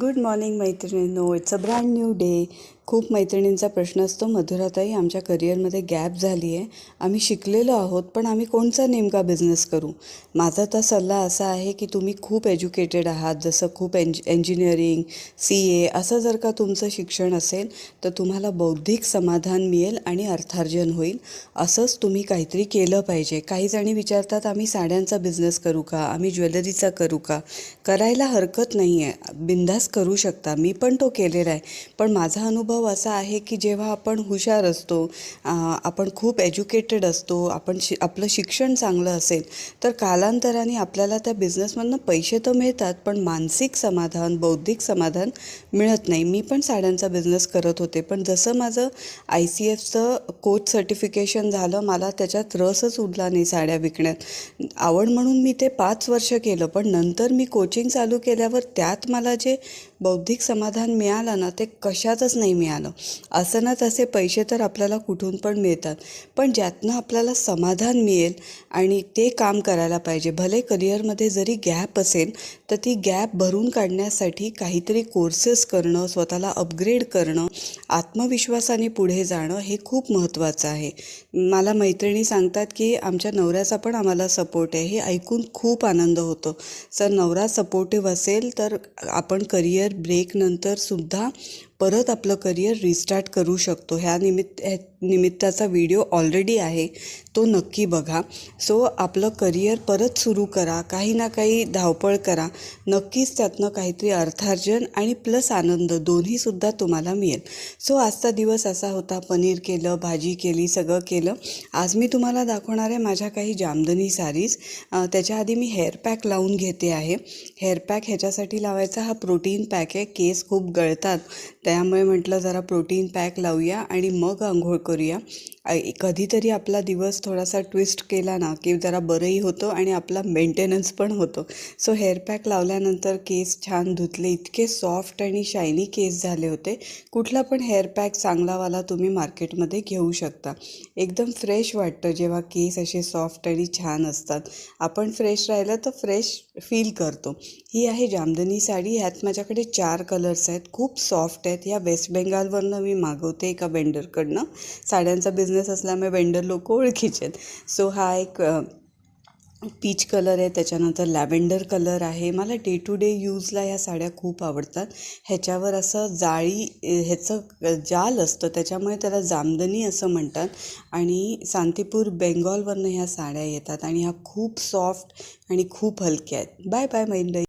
Good morning मैत्रिणींनो it's a brand new day खूप मैत्रिणींचा प्रश्न असतो मधुराताई आमच्या करिअरमध्ये गॅप झाली आहे आम्ही शिकलेलो आहोत पण आम्ही कोणचा नेमका बिझनेस करू? माझा तर सल्ला असा आहे की तुम्ही खूप एज्युकेटेड आहात जसं खूप एंज इंजिनिअरिंग सी ए असं जर का तुमचं शिक्षण असेल तर तुम्हाला बौद्धिक समाधान मिळेल आणि अर्थार्जन होईल. असंच तुम्ही काहीतरी केलं पाहिजे. काही जणी विचारतात आम्ही साड्यांचा बिझनेस करू का? आम्ही ज्वेलरीचा करू का? करायला हरकत नाही आहे बिंदास करू शकता. मी पण तो केलेला आहे. पण माझा अनुभव असा आहे की जेव्हा आपण हुशार असतो आपण खूप एज्युकेटेड असतो आपण शि आपलं शिक्षण चांगलं असेल तर कालांतराने आपल्याला त्या बिझनेसमधनं पैसे तर मिळतात पण मानसिक समाधान बौद्धिक समाधान मिळत नाही. मी पण साड्यांचा बिझनेस करत होते पण जसं माझं आय सी एफचं कोच सर्टिफिकेशन झालं मला त्याच्यात रसच उडला नाही साड्या विकण्यात. आवड म्हणून मी ते पाच वर्ष केलं पण नंतर मी कोचिंग चालू केल्यावर त्यात मला जे बौद्धिक समाधान मिळालं ना ते कशातच नाही मिळालं. असं ना तसे पैसे तर आपल्याला कुठून पण मिळतात पण ज्यातनं आपल्याला समाधान मिळेल आणि ते काम करायला पाहिजे भले करिअरमध्ये जरी गॅप असेल तर ती गॅप भरून काढण्यासाठी काहीतरी कोर्सेस करणं स्वतःला अपग्रेड करणं आत्मविश्वासाने पुढे जाणं हे खूप महत्त्वाचं आहे. मला मैत्रिणी सांगतात की आमच्या नवऱ्याचा पण आम्हाला सपोर्ट आहे हे ऐकून खूप आनंद होतो. सर नवरा सपोर्टिव्ह असेल तर आपण करिअर ब्रेकनंतर सुद्धा परत आपलं करिअर रिस्टार्ट करू शकतो. ह्या निमित्त ह्या निमित्ताचा व्हिडिओ ऑलरेडी आहे. तो नक्की बघा. सो आपलं करिअर परत सुरू करा. काही ना काही धावपळ करा. नक्कीच त्यातनं काहीतरी अर्थार्जन आणि प्लस आनंद दोन्हीसुद्धा तुम्हाला मिळेल. सो आजचा दिवस असा होता. पनीर केलं भाजी केली सगळं केलं. आज मी तुम्हाला दाखवणार आहे माझ्या काही जामदनी सारीज. त्याच्या आधी मी हेअर पॅक लावून घेते आहे. हेअर पॅक ह्याच्यासाठी लावायचा हा प्रोटीन पॅक आहे. केस खूप गळतात. त्यामुळे म्हटलं जरा प्रोटीन पॅक लावूया आणि मग आंघोळ करूया. कधीतरी आपला दिवस थोडासा ट्विस्ट केला ना की जरा बरंही होतं आणि आपला मेंटेनन्स पण होतो. सो हेअर पॅक लावल्यानंतर केस छान धुतले इतके सॉफ्ट आणि शायनी केस झाले होते. कुठला पण हेअर पॅक चांगलावाला तुम्ही मार्केटमध्ये घेऊ शकता. एकदम फ्रेश वाटतं जेव्हा केस असे सॉफ्ट आणि छान असतात. आपण फ्रेश राहिलं तर फ्रेश फील करतो. ही आहे जामदनी साडी. ह्यात माझ्याकडे चार कलर्स आहेत. खूप सॉफ्ट आहेत. ह्या वेस्ट बेंगालवरनं मी मागवते एका वेंडरकडनं साड्यांचा बिझनेस असल्यामुळे वेंडर लोक ओळखीचे आहेत. सो हा एक पीच कलर आहे. त्याच्यानंतर लॅव्हेंडर कलर आहे. मला डे टू डे यूजला ह्या साड्या खूप आवडतात. ह्याच्यावर असं जाळी ह्याचं जाल असतं. त्याच्यामुळे त्याला जामदनी असं म्हणतात. आणि सांतीपूर बेंगॉलवरनं ह्या साड्या येतात. आणि ह्या खूप सॉफ्ट आणि खूप हलक्या आहेत. बाय बाय मंडळी